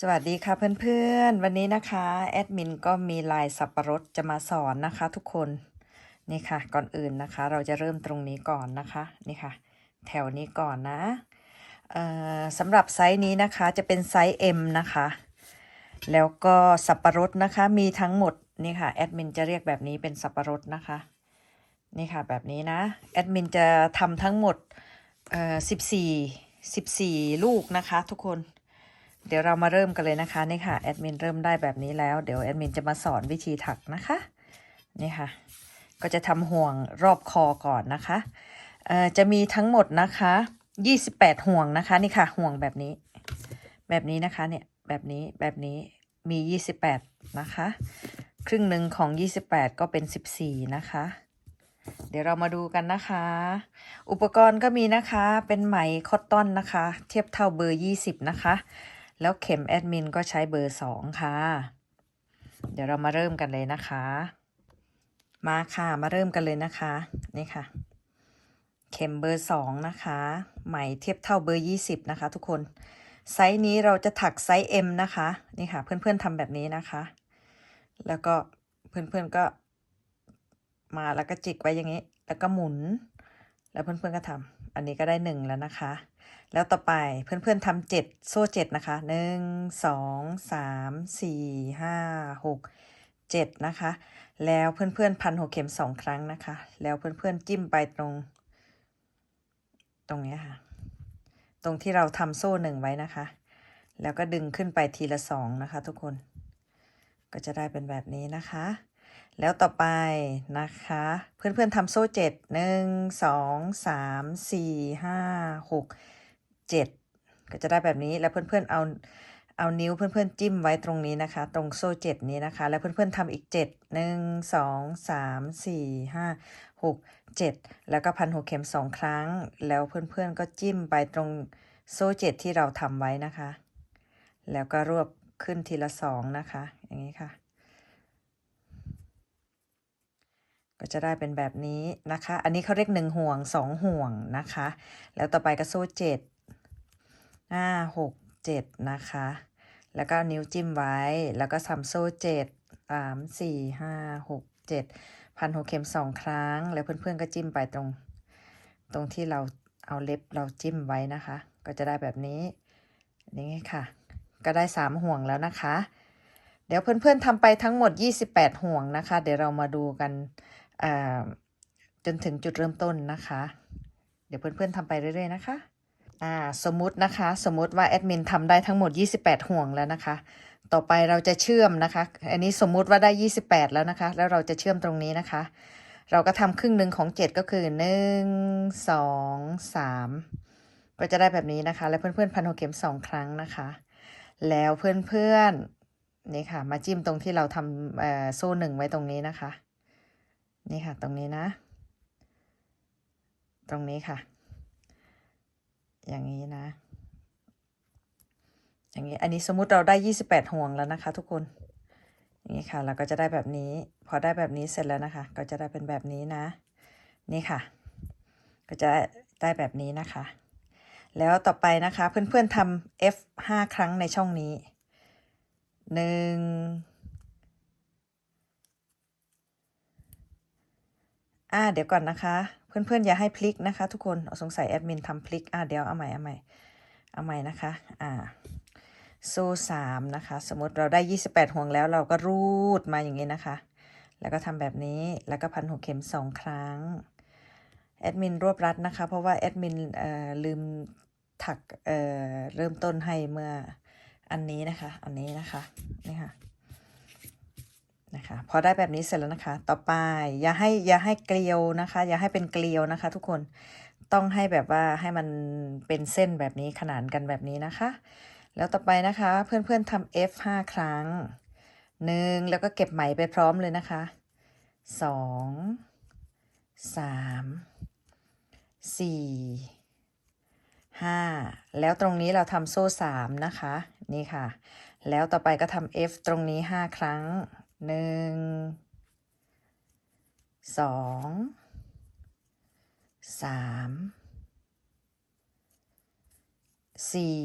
สวัสดีค่ะเพื่อนๆ วันนี้นะคะแอดมินก็มีลายสับปะรดจะมาสอนนะคะทุกคนนี่ค่ะก่อนอื่นนะคะ เราจะเริ่มตรงนี้ก่อนนะคะนี่ค่ะ แถวนี้ก่อนนะสำหรับไซส์นี้นะคะจะเป็นไซส์ M นะคะ แล้วก็สับปะรดนะคะมีทั้งหมดนี่ค่ะแอดมินจะเรียกแบบนี้เป็นสับปะรดนะคะนี่ค่ะแบบนี้นะแอดมินจะทำทั้งหมด14 14 ลูกนะคะทุกคน เดี๋ยวเรามาเริ่มกันเลยนะคะนี่ค่ะแอดมินเริ่มได้แบบนี้แล้วเดี๋ยวแอดมินจะมาสอนวิธีถักนะคะนี่ค่ะ ก็จะทำห่วงรอบคอก่อนนะคะจะมีทั้งหมดนะคะ28 ห่วงนะคะนี่ค่ะห่วงแบบนี้ แบบนี้นะคะเนี่ยแบบนี้แบบนี้มี 28 นะคะ ครึ่งหนึ่งของ 28 ก็เป็น 14 นะคะ เดี๋ยวเรามาดูกันนะคะ อุปกรณ์ก็มีนะคะเป็นไหมคอตตอนนะคะ เทียบเท่าเบอร์ 20 นะคะ แล้วเข็มแอดมินก็ใช้เบอร์สองค่ะ เดี๋ยวเรามาเริ่มกันเลยนะคะ มาค่ะมาเริ่มกันเลยนะคะ นี่ค่ะ เข็มเบอร์สองนะคะไหมเทียบเท่าเบอร์ยี่สิบนะคะ ทุกคนไซส์นี้เราจะถักไซส์ M นะคะ นี่ค่ะ เพื่อนๆทำแบบนี้นะคะ แล้วก็เพื่อนๆก็มาแล้วก็จิกไว้อย่างนี้ แล้วก็หมุน แล้วเพื่อนๆก็ทำ อันนี้ก็ได้หนึ่งแล้วนะคะ แล้วต่อไปเพื่อนๆทำเจ็ดโซ่เจ็ดนะคะหนึ่งสองสามสี่ห้าหกเจ็ดนะคะ แล้วเพื่อนๆพันหัวเข็มสองครั้งนะคะ แล้วเพื่อนๆจิ้มไปตรง ตรงนี้ค่ะ ตรงที่เราทำโซ่หนึ่งไว้นะคะ แล้วก็ดึงขึ้นไปทีละสองนะคะ ทุกคน ก็จะได้เป็นแบบนี้นะคะ แล้วต่อไปนะคะ เพื่อนๆทำโซ่เจ็ดหนึ่งสองสามสี่ห้าหกเจ็ดก็จะได้แบบนี้แล้วเพื่อนๆเอาเอานิ้วเพื่อนๆจิ้มไว้ตรงนี้นะคะ ตรงโซ่เจ็ดนี้นะคะ แล้วเพื่อนๆทำอีกเจ็ดหนึ่งสองสามสี่ห้าหกเจ็ดแล้วก็พันหัวเข็มสองครั้ง แล้วเพื่อนๆก็จิ้มไปตรงโซ่เจ็ดที่เราทำไว้นะคะ แล้วก็รวบขึ้นทีละสองนะคะ อย่างนี้ค่ะ ก็จะได้เป็นแบบนี้นะคะ อันนี้เขาเรียกหนึ่งห่วงสองห่วงนะคะ แล้วต่อไปก็โซ่เจ็ดห้าหกเจ็ดนะคะ แล้วก็นิ้วจิ้มไว้ แล้วก็ทำโซ่เจ็ดสามสี่ห้าหกเจ็ดพันหัวเข็มสองครั้ง แล้วเพื่อนๆก็จิ้มไปตรง ตรงที่เราเอาเล็บเราจิ้มไว้นะคะ ก็จะได้แบบนี้นี่ค่ะ ก็ได้สามห่วงแล้วนะคะเดี๋ยวเพื่อนๆทำไปทั้งหมด 28 ห่วงนะคะ เดี๋ยวเรามาดูกัน จนถึงจุดเริ่มต้นนะคะ เดี๋ยวเพื่อนๆทำไปเรื่อย ๆ นะคะสมมตินะคะ สมมติว่าแอดมินทำได้ทั้งหมด 28 ห่วงแล้วนะคะ ต่อไปเราจะเชื่อมนะคะ อันนี้สมมุติว่าได้ 28 แล้วนะคะ แล้วเราจะเชื่อมตรงนี้นะคะ เราก็ทำครึ่งหนึ่งของ 7 ก็คือ 1 2 3 ก็จะได้แบบนี้นะคะ แล้วเพื่อนๆพันหัวเข็มสองครั้งนะคะ แล้วเพื่อนๆนี่ค่ะ มาจิ้มตรงที่เราทำโซ่หนึ่งไว้ตรงนี้นะคะ นี่ค่ะ ตรงนี้นะ ตรงนี้ค่ะ อย่างนี้นะ อย่างนี้อันนี้สมมุติเราได้ยี่สิบแปดห่วงแล้วนะคะ ทุกคนอย่างนี้ค่ะ เราก็จะได้แบบนี้ พอได้แบบนี้เสร็จแล้วนะคะ ก็จะได้เป็นแบบนี้นะ นี่ค่ะ ก็จะได้แบบนี้นะคะ แล้วต่อไปนะคะเพื่อนๆทำ F ห้าครั้งในช่องนี้หนึ่ง อ่าเดี๋ยวก่อนนะคะ เพื่อนๆอย่าให้พลิกนะคะ ทุกคนสงสัยแอดมินทำพลิกอ่าเดี๋ยวเอาใหม่เอาใหม่เอาใหม่นะคะอ่าโซ่สามนะคะ สมมติเราได้ 28 ห่วงแล้วเราก็รูดมาอย่างนี้นะคะ แล้วก็ทำแบบนี้แล้วก็พันหัวเข็มสองครั้งแอดมินรวบรัดนะคะ เพราะว่าแอดมินเอ่อลืมถักเอ่อเริ่มต้นให้เมื่ออันนี้นะคะ อันนี้นะคะนี่ค่ะ นะคะพอได้แบบนี้เสร็จแล้วนะคะ ต่อไปอย่าให้อย่าให้เกลียวนะคะ อย่าให้เป็นเกลียวนะคะ ทุกคนต้องให้แบบว่าให้มันเป็นเส้นแบบนี้ขนานกันแบบนี้นะคะ แล้วต่อไปนะคะเพื่อนๆทำ F ห้าครั้งหนึ่งแล้วก็เก็บไหมไปพร้อมเลยนะคะสองสามสี่ห้าแล้วตรงนี้เราทำโซ่สามนะคะ นี่ค่ะ แล้วต่อไปก็ทำ F ตรงนี้ห้าครั้ง หนึ่งสองสามสี่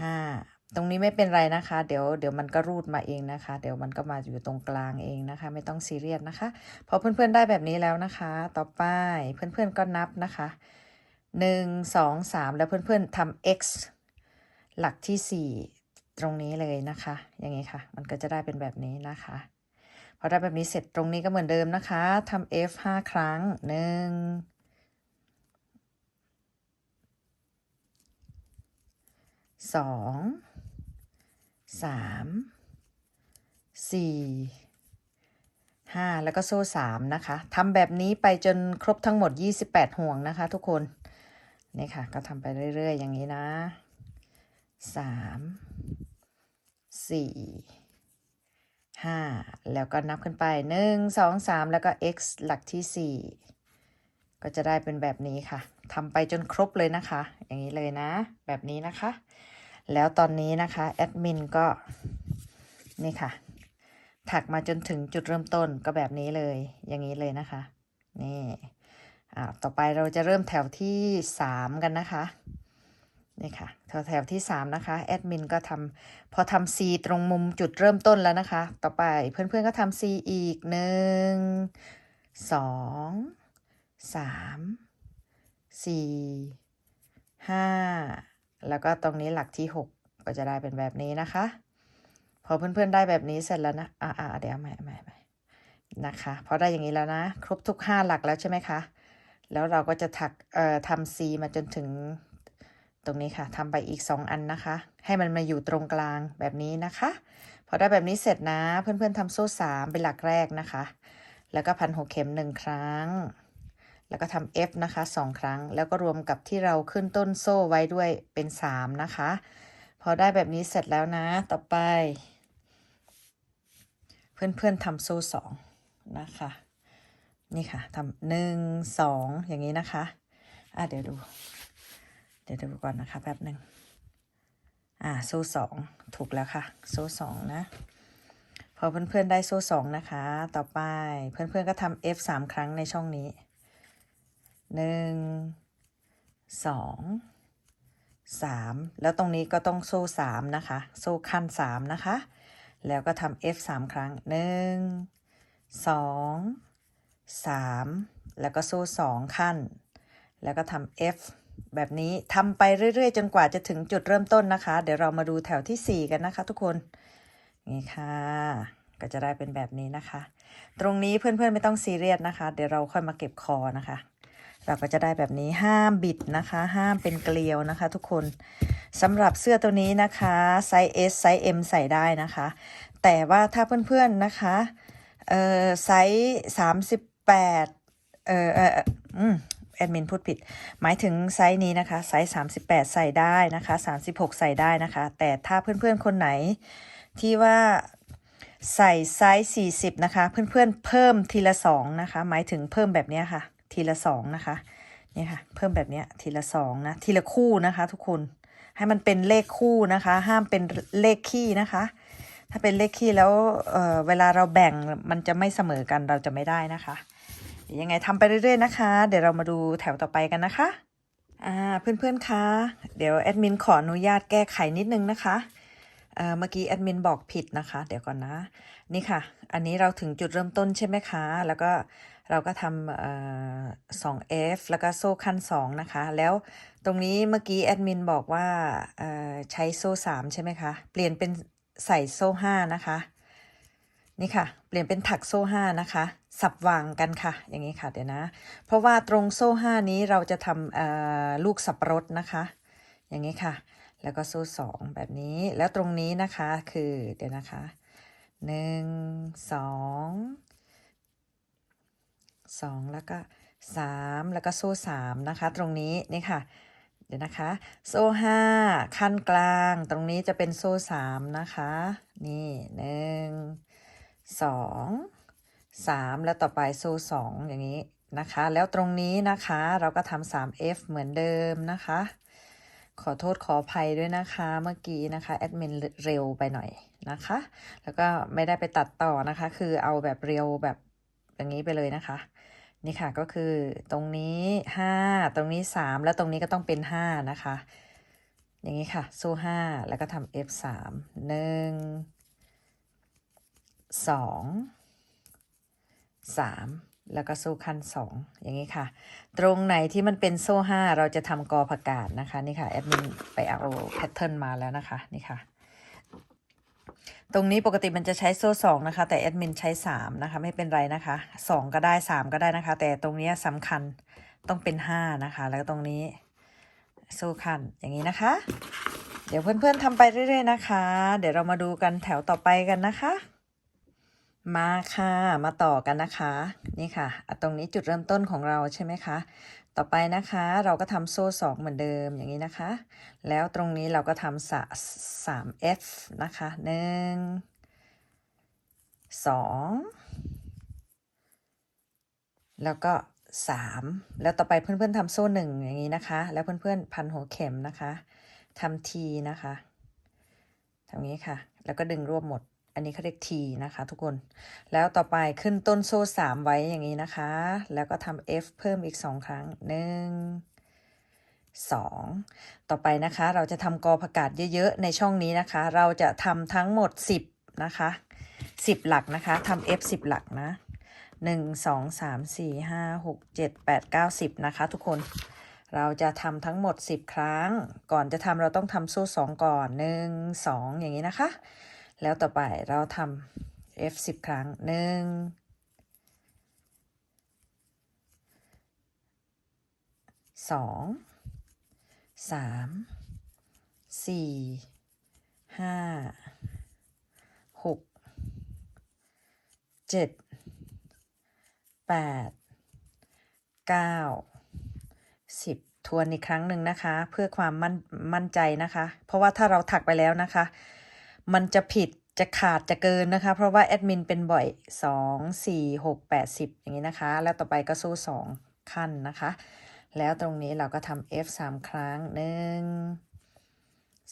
ห้าตรงนี้ไม่เป็นไรนะคะ เดี๋ยวเดี๋ยวมันก็รูดมาเองนะคะ เดี๋ยวมันก็มาอยู่ตรงกลางเองนะคะ ไม่ต้องซีเรียสนะคะ พอเพื่อนๆได้แบบนี้แล้วนะคะ ต่อไปเพื่อนๆก็นับนะคะหนึ่งสองสามแล้วเพื่อนๆทำ x หลักที่สี่ ตรงนี้เลยนะคะ อย่างนี้ค่ะ มันก็จะได้เป็นแบบนี้นะคะพอได้แบบนี้เสร็จตรงนี้ก็เหมือนเดิมนะคะทำ f ห้าครั้งหนึ่งสองสามสี่ห้าแล้วก็โซ่สามนะคะทำแบบนี้ไปจนครบทั้งหมด 28 ห่วงนะคะทุกคน นี่ค่ะ ก็ทำไปเรื่อย ๆ อย่างนี้นะสาม สี่ห้าแล้วก็นับขึ้นไปหนึ่งสองสามแล้วก็ x หลักที่สี่ก็จะได้เป็นแบบนี้ค่ะทำไปจนครบเลยนะคะ อย่างนี้เลยนะ แบบนี้นะคะ แล้วตอนนี้นะคะแอดมินก็นี่ค่ะ ถักมาจนถึงจุดเริ่มต้นก็แบบนี้เลย อย่างนี้เลยนะคะ นี่ อ่า ต่อไปเราจะเริ่มแถวที่สามกันนะคะ นี่ค่ะแถวที่สามนะคะ แอดมินก็ทำพอทำ C ตรงมุมจุดเริ่มต้นแล้วนะคะ ต่อไปเพื่อนๆก็ทำ C อีกหนึ่งสองสามสี่ห้าแล้วก็ตรงนี้หลักที่หกก็จะได้เป็นแบบนี้นะคะ พอเพื่อนๆได้แบบนี้เสร็จแล้วนะ อ่าเดี๋ยวใหม่ใหม่ใหม่นะคะ พอได้อย่างนี้แล้วนะ ครบทุกห้าหลักแล้วใช่ไหมคะ แล้วเราก็จะถักเอ่อทำ C มาจนถึง ตรงนี้ค่ะทำไปอีกสองอันนะคะ ให้มันมาอยู่ตรงกลางแบบนี้นะคะ พอได้แบบนี้เสร็จนะเพื่อนๆทำโซ่สามเป็นหลักแรกนะคะ แล้วก็พันหัวเข็มหนึ่งครั้ง แล้วก็ทำ F นะคะสองครั้ง แล้วก็รวมกับที่เราขึ้นต้นโซ่ไว้ด้วยเป็นสามนะคะ พอได้แบบนี้เสร็จแล้วนะ ต่อไป เพื่อนๆทำโซ่สองนะคะ นี่ค่ะทำหนึ่งสองอย่างนี้นะคะ อะเดี๋ยวดู เดี๋ยวดูก่อนนะคะแป๊บหนึ่งอ่าโซ่สองถูกแล้วค่ะ โซ่สองนะ พอเพื่อนๆได้โซ่สองนะคะ ต่อไปเพื่อนๆก็ทำ F สามครั้งในช่องนี้หนึ่งสองสามแล้วตรงนี้ก็ต้องโซ่สามนะคะ โซ่ขั้นสามนะคะ แล้วก็ทำ F สามครั้งหนึ่งสองสามแล้วก็โซ่สองขั้น แล้วก็ทำ F แบบนี้ทำไปเรื่อยๆ จนกว่าจะถึงจุดเริ่มต้นนะคะ เดี๋ยวเรามาดูแถวที่ 4 กันนะคะ ทุกคน นี่ค่ะ ก็จะได้เป็นแบบนี้นะคะ ตรงนี้เพื่อนๆไม่ต้องซีเรียสนะคะ เดี๋ยวเราค่อยมาเก็บคอนะคะ เราก็จะได้แบบนี้ห้ามบิดนะคะ ห้ามเป็นเกลียวนะคะ ทุกคนสำหรับเสื้อตัวนี้นะคะไซส์ S ไซส์ M ใส่ได้นะคะ แต่ว่าถ้าเพื่อนๆนะคะเอ่อไซส์38เอ่อเอ่ออืม แอดมินพูดผิด หมายถึงไซส์นี้นะคะไซส์38 ใส่ได้นะคะ 36 ใส่ได้นะคะ แต่ถ้าเพื่อนๆคนไหนที่ว่าใส่ไซส์40 นะคะ เพื่อนๆเพิ่มทีละ2นะคะ หมายถึงเพิ่มแบบนี้ค่ะ ทีละ2นะคะนี่ค่ะ เพิ่มแบบนี้ทีละ2นะทีละคู่นะคะทุกคนให้มันเป็นเลขคู่นะคะ ห้ามเป็นเลขคี่นะคะ ถ้าเป็นเลขคี่แล้วเออเวลาเราแบ่งมันจะไม่เสมอกันเราจะไม่ได้นะคะ ยังไงทำไปเรื่อยๆนะคะ เดี๋ยวเรามาดูแถวต่อไปกันนะคะอ่าเพื่อนๆคะเดี๋ยวแอดมินขออนุญาตแก้ไขนิดนึงนะคะเอ่อเมื่อกี้แอดมินบอกผิดนะคะ เดี๋ยวก่อนนะ นี่ค่ะ อันนี้เราถึงจุดเริ่มต้นใช่ไหมคะ แล้วก็เราก็ทำเอ่อ 2F แล้วก็โซ่ขั้น 2 นะคะ แล้วตรงนี้เมื่อกี้แอดมินบอกว่าใช้โซ่ 3 ใช่ไหมคะ เปลี่ยนเป็นใส่โซ่ 5 นะคะ นี่ค่ะ เปลี่ยนเป็นถักโซ่ห้านะคะ สับวางกันค่ะ อย่างนี้ค่ะเดี๋ยวนะ เพราะว่าตรงโซ่ห้านี้เราจะทำลูกสับปะรดนะคะ อย่างนี้ค่ะ แล้วก็โซ่สองแบบนี้แล้วตรงนี้นะคะคือเดี๋ยวนะคะหนึ่งสองสองแล้วก็สามแล้วก็โซ่สามนะคะ ตรงนี้นี่ค่ะเดี๋ยวนะคะ โซ่ห้าขั้นกลาง ตรงนี้จะเป็นโซ่สามนะคะ นี่หนึ่ง สองสามแล้วต่อไปโซ่สองอย่างนี้นะคะ แล้วตรงนี้นะคะเราก็ทำสาม F เหมือนเดิมนะคะ ขอโทษขออภัยด้วยนะคะเมื่อกี้นะคะแอดมินเร็วไปหน่อยนะคะ แล้วก็ไม่ได้ไปตัดต่อนะคะ คือเอาแบบเร็วแบบอย่างนี้ไปเลยนะคะ นี่ค่ะก็คือตรงนี้ห้าตรงนี้สามแล้วตรงนี้ก็ต้องเป็นห้านะคะ อย่างนี้ค่ะโซ่ห้าแล้วก็ทำ F สามหนึ่ง สองสามแล้วก็โซ่ขั้นสองอย่างนี้ค่ะ ตรงไหนที่มันเป็นโซ่ห้าเราจะทำกอผักกาดนะคะนี่ค่ะแอดมินไปเอาแพทเทิร์นมาแล้วนะคะนี่ค่ะ ตรงนี้ปกติมันจะใช้โซ่สองนะคะ แต่แอดมินใช้สามนะคะไม่เป็นไรนะคะสองก็ได้สามก็ได้นะคะ แต่ตรงนี้สำคัญต้องเป็นห้านะคะ แล้วตรงนี้โซ่คันอย่างนี้นะคะเดี๋ยวเพื่อนๆทำไปเรื่อยๆนะคะ เดี๋ยวเรามาดูกันแถวต่อไปกันนะคะ มาค่ะ มาต่อกันนะคะ นี่ค่ะ ตรงนี้จุดเริ่มต้นของเราใช่ไหมคะ ต่อไปนะคะเราก็ทำโซ่สองเหมือนเดิมอย่างนี้นะคะ แล้วตรงนี้เราก็ทำสะสาม F นะคะหนึ่งสองแล้วก็สามแล้วต่อไปเพื่อนๆทำโซ่หนึ่งอย่างนี้นะคะ แล้วเพื่อนๆพันหัวเข็มนะคะทำทีนะคะทำนี้ค่ะ แล้วก็ดึงรวบหมด อันนี้เขาเรียกทีนะคะทุกคน แล้วต่อไปขึ้นต้นโซ่สามไว้อย่างนี้นะคะ แล้วก็ทำ F เพิ่มอีกสองครั้งหนึ่งสองต่อไปนะคะเราจะทำกอผักกาดเยอะๆ ในช่องนี้นะคะ เราจะทำทั้งหมด10นะคะ10หลักนะคะทำ F 10หลักนะ1 2 3 4 5 6 7 8 9 10นะคะทุกคนเราจะทำทั้งหมด 10 ครั้ง ก่อนจะทำเราต้องทำโซ่สองก่อน 1 2 อย่างนี้นะคะ แล้วต่อไปเราทำ F 10 ครั้ง1 2 3 4 5 6 7 8 9 10ทวนอีกครั้งหนึ่งนะคะ เพื่อความมั่นมั่นใจนะคะ เพราะว่าถ้าเราถักไปแล้วนะคะ มันจะผิดจะขาดจะเกินนะคะ เพราะว่าแอดมินเป็นบ่อย 2 4 6 8 10 อย่างนี้นะคะ แล้วต่อไปก็สู้ 2 ขั้นนะคะ แล้วตรงนี้เราก็ทำ F 3 ครั้ง 1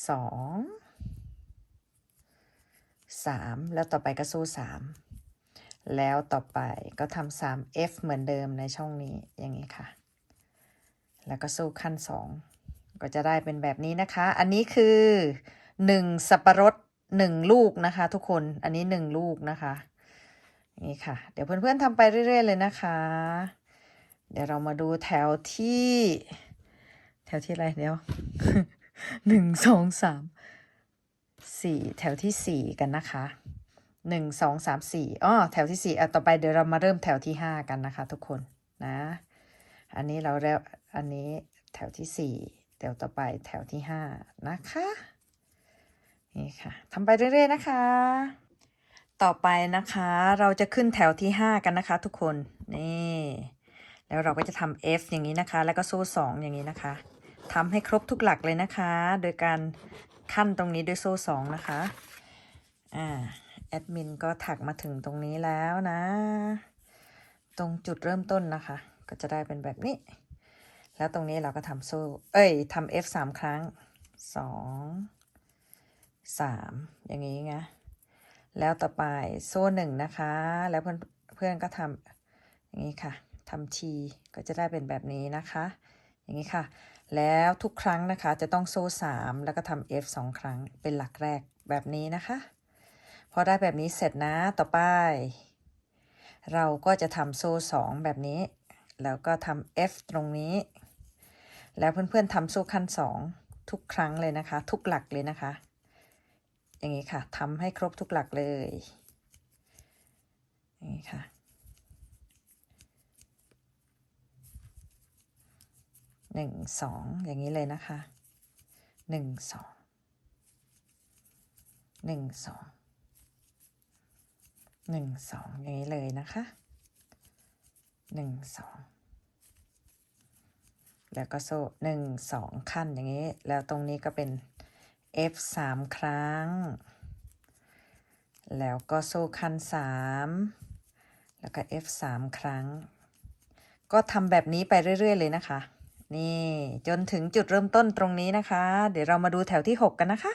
2 3 แล้วต่อไปก็สู้ 3 แล้วต่อไปก็ทำ3 F เหมือนเดิมในช่องนี้อย่างนี้ค่ะ แล้วก็สู้ขั้น 2 ก็จะได้เป็นแบบนี้นะคะ อันนี้คือ 1 สับปะรด 1ลูกนะคะ ทุกคนอันนี้1ลูกนะคะนี่ค่ะ เดี๋ยวเพื่อนๆทำไปเรื่อย ๆ เลยนะคะ เดี๋ยวเรามาดูแถวที่ แถวที่อะไรเดี๋ยวหนึ่งสองสามสี่แถวที่สี่กันนะคะหนึ่งสองสามสี่อ๋อแถวที่สี่อะต่อไปเดี๋ยวเรามาเริ่มแถวที่ห้ากันนะคะ ทุกคนนะ อันนี้เราแล้วอันนี้แถวที่สี่แถวต่อไปแถวที่ห้านะคะ นี่ค่ะทำไปเรื่อยๆนะคะ ต่อไปนะคะ เราจะขึ้นแถวที่ห้ากันนะคะ ทุกคนนี่แล้วเราก็จะทำ F อย่างนี้นะคะ แล้วก็โซ่สองอย่างนี้นะคะทำให้ครบทุกหลักเลยนะคะ โดยการขั้นตรงนี้ด้วยโซ่สองนะคะอ่าแอดมินก็ถักมาถึงตรงนี้แล้วนะ ตรงจุดเริ่มต้นนะคะ ก็จะได้เป็นแบบนี้ แล้วตรงนี้เราก็ทำโซ่เอ้ยทำ F สามครั้งส องสามอย่างนี้ไงแล้วต่อไปโซ่หนึ่งนะคะ แล้วเพื่อนเพื่อนก็ทำอย่างนี้ค่ะทำทีก็จะได้เป็นแบบนี้นะคะ อย่างนี้ค่ะ แล้วทุกครั้งนะคะจะต้องโซ่สามแล้วก็ทำ F สองครั้งเป็นหลักแรกแบบนี้นะคะ พอได้แบบนี้เสร็จนะต่อไป เราก็จะทำโซ่สองแบบนี้ แล้วก็ทำ F ตรงนี้ แล้วเพื่อนๆทำโซ่ขั้นสองทุกครั้งเลยนะคะ ทุกหลักเลยนะคะ อย่างนี้ค่ะทำให้ครบทุกหลักเลย อย่างนี้ค่ะหนึ่งสองอย่างนี้เลยนะคะหนึ่งสองหนึ่งสองหนึ่งสองอย่างนี้เลยนะคะหนึ่งสองแล้วก็โซ่หนึ่งสองขั้นอย่างนี้ แล้วตรงนี้ก็เป็น F สามครั้ง แล้วก็โซ่คันสามแล้วก็ F สามครั้ง ก็ทำแบบนี้ไปเรื่อย ๆ เลยนะคะ นี่จนถึงจุดเริ่มต้นตรงนี้นะคะ เดี๋ยวเรามาดูแถวที่ 6 กันนะคะ